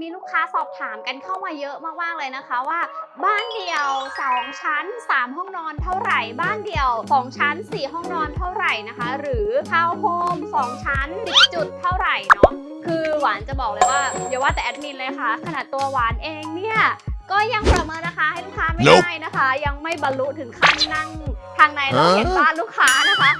มีลูกค้าสอบถามกันเข้ามาเยอะมากๆเลยนะคะว่า บ้านเดียว 2 ชั้น 3 ห้องนอนเท่าไหร่ บ้านเดียว 2 ชั้น 4 ห้องนอนเท่าไหร่นะคะ หรือทาวน์โฮม2 ชั้น 10 จุดเท่าไหร่เนาะคือหวานจะบอกเลยว่าอย่าว่าแต่แอดมินเลยค่ะ ขนาดตัวหวานเองเนี่ยก็ยังประเมินราคาให้ลูกค้าไม่ได้นะคะ ยังไม่บรรลุถึงขั้นนั่งทางในเราเห็นบ้านลูกค้านะคะ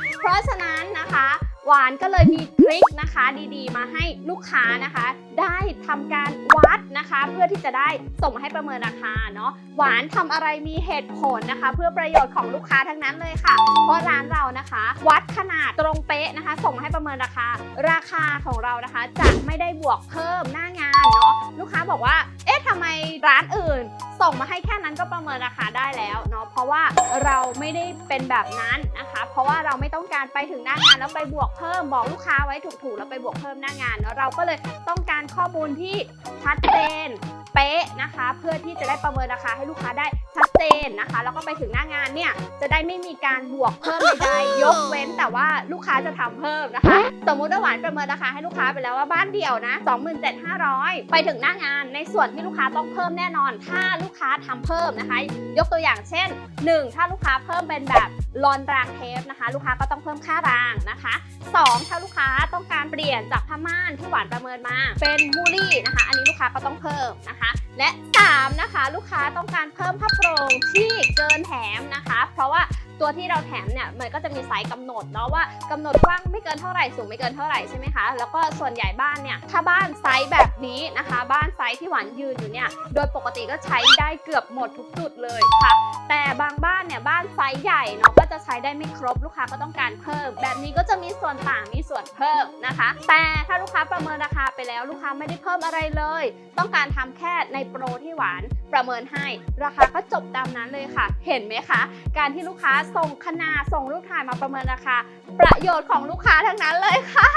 านก็เลยมีทริคนะคะดีๆ มาให้ลูกค้านะคะ ได้ทำการวัดนะคะ เพื่อที่จะได้ส่งมาให้ประเมินราคาเนาะหวานทำอะไรมีเหตุผลนะคะ เพื่อประโยชน์ของลูกค้าทั้งนั้นเลยค่ะ เพราะร้านเรานะคะ วัดขนาดตรงเป๊ะนะคะ ส่งมาให้ประเมินราคา ราคาของเรานะคะจะไม่ได้บวกเพิ่มหน้างานเนาะลูกค้าบอกว่า เอ๊ะทำไมร้านอื่น ส่งมาให้แค่นั้นก็ประเมินราคาได้แล้วเนาะเพราะว่าเราไม่ได้เป็นแบบนั้นนะคะ เพราะว่าเราไม่ต้องการไปถึงหน้างานแล้วไปบวกเพิ่มบอกลูกค้าไว้ถูกๆแล้วไปบวกเพิ่มหน้างานเนาะเราก็เลยต้องการข้อมูลที่ชัดเจนเป๊ะนะคะ เพื่อที่จะได้ประเมินราคาให้ลูกค้าได้ชัด เจนนะคะ แล้วก็ไปถึงหน้างานเนี่ยจะได้ไม่มีการบวกเพิ่มใดๆยกเว้นแต่ว่าลูกค้าจะทำเพิ่มนะคะ สมมุติว่าหวานประเมินราคาให้ลูกค้าไปแล้วว่าบ้านเดี่ยวนะ 27,500 ไปถึงหน้างานในส่วนที่ลูกค้าต้องเพิ่มแน่นอน ถ้าลูกค้าทำเพิ่มนะคะ ยกตัวอย่างเช่น 1 ถ้าลูกค้าเพิ่มเป็นแบบลอนรางเทปนะคะ ลูกค้าก็ต้องเพิ่มค่ารางนะคะ 2 ถ้าลูกค้าต้องการเปลี่ยนจากผ้าม่านที่หวานประเมินมา เป็นมูลี่นะคะ อันนี้ลูกค้าก็ต้องเพิ่มนะคะ และ 3 นะคะ ลูกค้าต้องการเพิ่มผ้าโปร่งที่เกินแถมนะคะ เพราะว่าตัวที่เราแถมเนี่ยมันก็จะมีไซส์กำหนดเนาะว่ากำหนดกว้างไม่เกินเท่าไหร่สูงไม่เกินเท่าไหร่ใช่ไหมคะแล้วก็ส่วนใหญ่บ้านเนี่ยถ้าบ้านไซส์แบบนี้นะคะ บ้านไซส์ที่หวานยืนอยู่เนี่ยโดยปกติก็ใช้ได้เกือบหมดทุกจุดเลยค่ะ แต่บางบ้านเนี่ยบ้านไซส์ใหญ่เนาะ ใช้ได้ไม่ครบลูกค้าก็ต้องการเพิ่ม แบบนี้ก็จะมีส่วนต่างมีส่วนเพิ่มนะคะ แต่ถ้าลูกค้าประเมินราคาไปแล้วลูกค้าไม่ได้เพิ่มอะไรเลย ต้องการทำแค่ในโปรที่หวานประเมินให้ ราคาก็จบตามนั้นเลยค่ะ เห็นไหมคะ การที่ลูกค้าส่งขนาส่งรูปถ่ายมาประเมินราคา ประโยชน์ของลูกค้าทั้งนั้นเลยค่ะ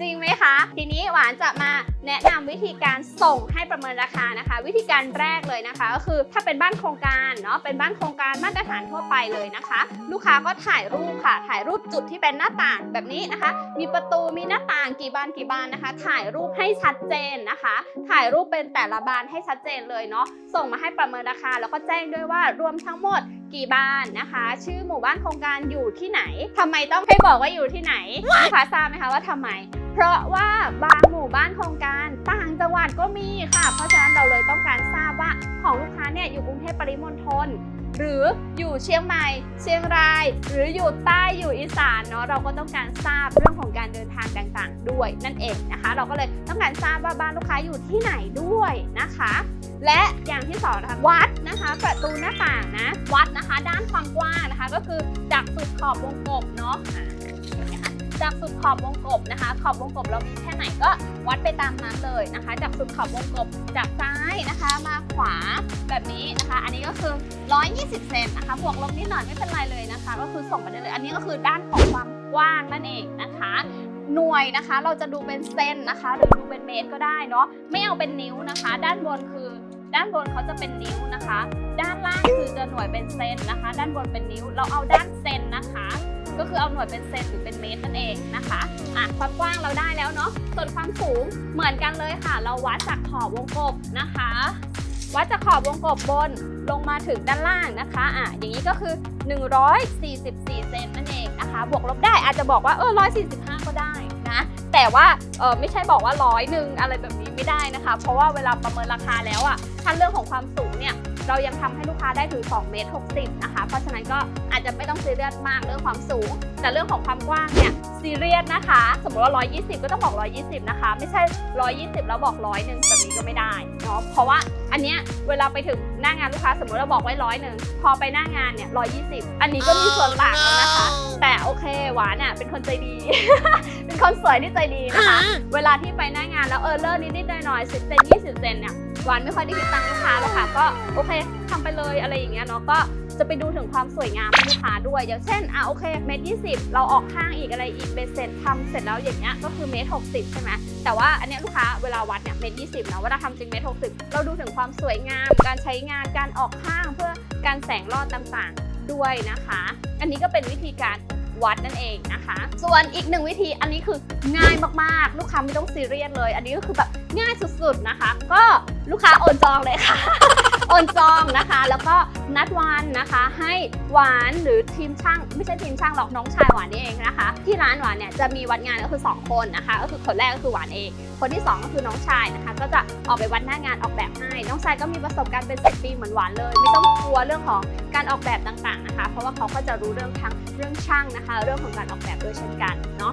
จริงไหมคะ ทีนี้หวานจะมาแนะนำวิธีการส่งให้ประเมินราคานะคะ วิธีการแรกเลยนะคะ ก็คือถ้าเป็นบ้านโครงการเนาะเป็นบ้านโครงการมาตรฐานทั่วไปเลยนะคะ ลูกค้าก็ถ่ายรูปค่ะ ถ่ายรูปจุดที่เป็นหน้าต่างแบบนี้นะคะ มีประตูมีหน้าต่างกี่บานกี่บานนะคะ ถ่ายรูปให้ชัดเจนนะคะ ถ่ายรูปเป็นแต่ละบานให้ชัดเจนเลยเนาะ ส่งมาให้ประเมินราคา แล้วก็แจ้งด้วยว่ารวมทั้งหมดกี่บ้านนะคะ ชื่อหมู่บ้านโครงการอยู่ที่ไหนทำไมต้องให้บอกว่าอยู่ที่ไหนลูกค้าทราบไหมคะว่าทำไม เพราะว่าบางหมู่บ้านโครงการต่างจังหวัดก็มีค่ะ เพราะฉะนั้นเราเลยต้องการทราบว่าของลูกค้าเนี่ยอยู่กรุงเทพปริมณฑล หรืออยู่เชียงใหม่ เชียงราย หรืออยู่ใต้อยู่อีสานเนาะเราก็ต้องการทราบเรื่องของการเดินทางต่างๆ ด้วยนั่นเองนะคะ เราก็เลยต้องการทราบว่าบ้านลูกค้าอยู่ที่ไหนด้วยนะคะ และอย่างที่สองนะคะวัดนะคะประตูหน้าต่างนะวัดนะคะ ด้านความกว้างนะคะก็คือจากสุดขอบวงกบเนาะ จากสุดขอบวงกบนะคะ ขอบวงกบเรามีแค่ไหนก็วัดไปตามนั้นเลยนะคะ จากสุดขอบวงกบจากซ้ายนะคะมาขวาแบบนี้นะคะ อันนี้ก็คือ 120 เซนนะคะบวกลบนิดหน่อยไม่เป็นไรเลยนะคะ ก็คือส่งมาได้เลย อันนี้ก็คือด้านของความกว้างนั่นเองนะคะหน่วยนะคะเราจะดูเป็นเซนนะคะ หรือดูเป็นเมตรก็ได้เนาะไม่เอาเป็นนิ้วนะคะ ด้านบนคือ ด้านบนเขาจะเป็นนิ้วนะคะ ด้านล่างคือจะหน่วยเป็นเซนนะคะ ด้านบนเป็นนิ้ว เราเอาด้านเซนน คือเอาหน่วยเป็นเซนหรือเป็นเมตรนั่นเองนะคะอะความกว้างเราได้แล้วเนาะส่วนความสูงเหมือนกันเลยค่ะ เราวัดจากขอบวงกบนะคะ วัดจากขอบวงกบบนลงมาถึงด้านล่างนะคะอะอย่างนี้ก็คือ 144 เซนนั่นเองนะคะ บวกลบได้อาจจะบอกว่าเออ145 ก็ได้นะแต่ว่าเออไม่ใช่บอกว่าร้อยหนึ่งอะไรแบบนี้ไม่ได้นะคะ เพราะว่าเวลาประเมินราคาแล้วอะ่ะถ้าเรื่องของความสูงเนี่ย เรายังทำให้ลูกค้าได้ถึง2เมตร60นะคะ เพราะฉะนั้นก็อาจจะไม่ต้องซีเรียสมากเรื่องความสูง แต่เรื่องของความกว้างเนี่ยซีเรียสนะคะ สมมติว่า 120 ก็ต้องบอก 120 นะคะ ไม่ใช่ 120 แล้วบอกร้อยหนึ่งแบบนี้ก็ไม่ได้เนาะเพราะว่าอันเนี้ยเวลาไปถึงหน้างานลูกค้าสมมติเราบอกไว้ร้อยหนึ่งพอไปหน้างานเนี่ย120 อันนี้ก็มีส่วนต่างแล้วนะคะ แต่โอเคหวานอะเป็นคนใจดี เป็นคนสวยที่ใจดีนะคะ เวลาที่ไปหน้างานแล้วเออเลอร์นิดๆหน่อยๆ10เซน20เซนเนี่ยห วานไม่ค่อยได้คิดตังค์ลูกค้าหรอกค่ะ ก็โอเคทำไปเลยอะไรอย่างเงี้ยเนาะก็จะไปดูถึงความสวยงามให้ลูกค้าด้วย อย่างเช่นอะโอเคเมตรยี่สิบเราออกข้างอีกอะไรอีกเบสเสร็จทำเสร็จแล้วอย่างเงี้ยก็คือเมตรหกสิบใช่ไหมแต่ว่าอันเนี้ยลูกค้าเวลาวัดเนี่ยเมตรยี่สิบนะเวลาทำจริงเมตรหกสิบเราดูถึงความสวยงาม การใช้งานการออกข้างเพื่อการแสงรอดต่างๆด้วยนะคะ อันนี้ก็เป็นวิธีการ วัดนั่นเองนะคะ ส่วนอีกหนึ่งวิธีอันนี้คือง่ายมากๆ ลูกค้าไม่ต้องซีเรียสเลย อันนี้ก็คือแบบง่ายสุดๆนะคะ ก็ลูกค้าโอนจองเลยค่ะโอนจองนะคะ แล้วก็นัดวันนะคะ ให้หวานหรือทีมช่าง ไม่ใช่ทีมช่างหรอกน้องชายหวานนี่เองนะคะ ที่ร้านหวานเนี่ยจะมีวัดงานก็คือ 2 คนนะคะ ก็คือคนแรกก็คือหวานเองคนที่ 2 ก็คือน้องชายนะคะ ก็จะออกไปวัดหน้างานออกแบบให้ น้องชายก็มีประสบการณ์เป็นสิบปีเหมือนหวานเลย ไม่ต้องกลัวเรื่องของการออกแบบต่างๆนะคะ เพราะว่าเขาก็จะรู้เรื่องทั้งเรื่องช่างนะคะ เรื่องของการออกแบบด้วยเช่นกันเนาะ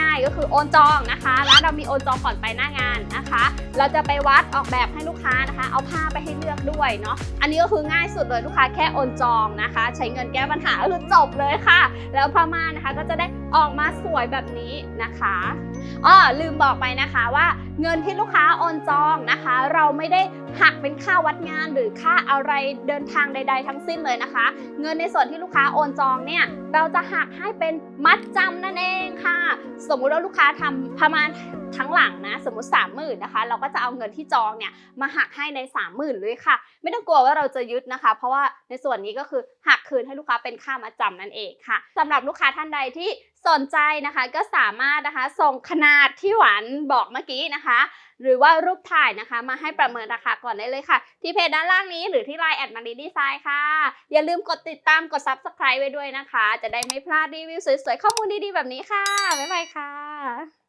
ง่าย ๆ ก็คือโอนจองนะคะร้านเรามีโอนจองก่อนไปหน้างานนะคะ เราจะไปวัดออกแบบให้ลูกค้านะคะ เอาผ้าไปให้เลือกด้วยเนาะอันนี้ก็คือง่ายสุดเลยลูกค้าแค่โอนจองนะคะ ใช้เงินแก้ปัญหาก็คือจบเลยค่ะ แล้วผ้าม่านะคะก็จะได้ออกมาสวยแบบนี้นะคะอ้อลืมบอกไปนะคะว่าเงินที่ลูกค้าโอนจองนะคะ เราไม่ได้ หักเป็นค่าวัดงานหรือค่าอะไรเดินทางใด ๆ ทั้งสิ้นเลยนะคะ เงินในส่วนที่ลูกค้าโอนจองเนี่ยเราจะหักให้เป็นมัดจำนั่นเองค่ะ สมมุติว่าลูกค้าทำประมาณทั้งหลังนะสมมติ 3 0,000นะคะ เราก็จะเอาเงินที่จองเนี่ยมาหักให้ใน 30,000เลยค่ะ ไม่ต้องกลัวว่าเราจะยึดนะคะ เพราะว่าในส่วนนี้ก็คือหักคืนให้ลูกค้าเป็นค่ามาจำนั่นเองค่ะสำหรับลูกค้าท่านใดที่สนใจนะคะก็สามารถนะคะส่งขนาดที่หวานบอกเมื่อกี้นะคะ หรือว่ารูปถ่ายนะคะ มาให้ประเมินราคาก่อนได้เลยค่ะ ที่เพจด้านล่างนี้หรือที่ไลน์แอดมารีดีไซน์ค่ะ อย่าลืมกดติดตามกด subscribe ไว้ด้วยนะคะ จะได้ไม่พลาดรีวิวสวยๆ ข้อมูลดีๆ แบบนี้ค่ะ บ๊ายบายค่ะ